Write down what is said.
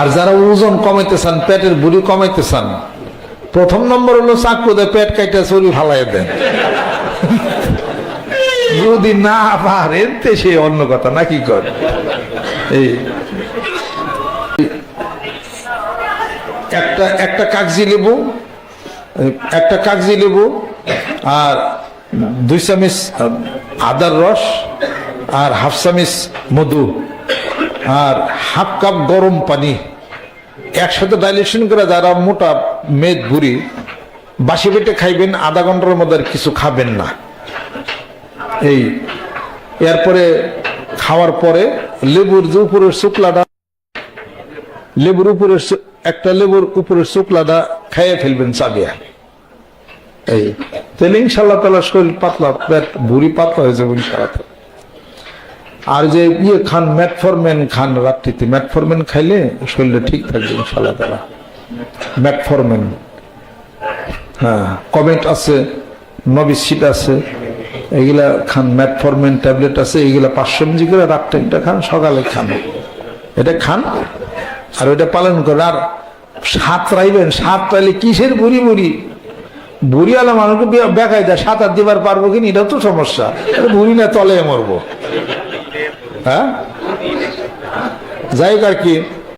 আর যারা ওজন কমাইতে চান, পেটের বুড়ি কমাইতে চান, প্রথম নম্বর হলো চাকু দেয় পেট কাইটা চুরি ফালাই দেন। যদি না পারেন, তে সে অন্য কথা নাকি কর? এই। একটা একটা কাগজি লেবু, একটা কাগজি লেবু আর দুই চামিচ আদার রস আর হাফ চামিচ মধু। আর হাফ কাপ গরম পানি, একসাথে ডাইলেশন করে যারা মোটা মেদ বুড়ি বাসি পেটে খাইবেন, আধা ঘণ্টার মধ্যে আর কিছু খাবেন না এই, এরপরে খাওয়ার পরে লেবুর যে উপরের শুক্লাটা, লেবুর উপরের একটা লেবুর উপরের শুক্লাটা খাইয়ে ফেলবেন চাবিয়া এই, তাহলে ইনশাল্লাহ তালা শরীর পাতলা পেট পাতলা হয়ে যাবে ইনশাল্লাহ। আর যে ইয়ে খান ম্যাটফরমেন খান রাত্রিতে ম্যাটফরমেন খাইলে শরীরটা ঠিক থাকবে ইনশাল্লাহ তালা ম্যাটফরমেন হ্যাঁ কমেন্ট আছে, নবি সিট আছে, এগুলা খান ম্যাটফরমেন ট্যাবলেট আছে, এগুলা পাঁচশো এমজি করে রাত্রে একটা খান, সকালে খান। এটা খান, আর ওইটা পালন করে আর সাত রাইবেন, সাত রাইলে কিসের বুড়ি বুড়ি? বুড়িওয়ালা মানুষকে বেকায় দেয় সাঁতার দিবার পারব কিনা, এটাও তো সমস্যা। বুড়ি না তলে মরবো। হ্যাঁ? যাই হোক আর কি।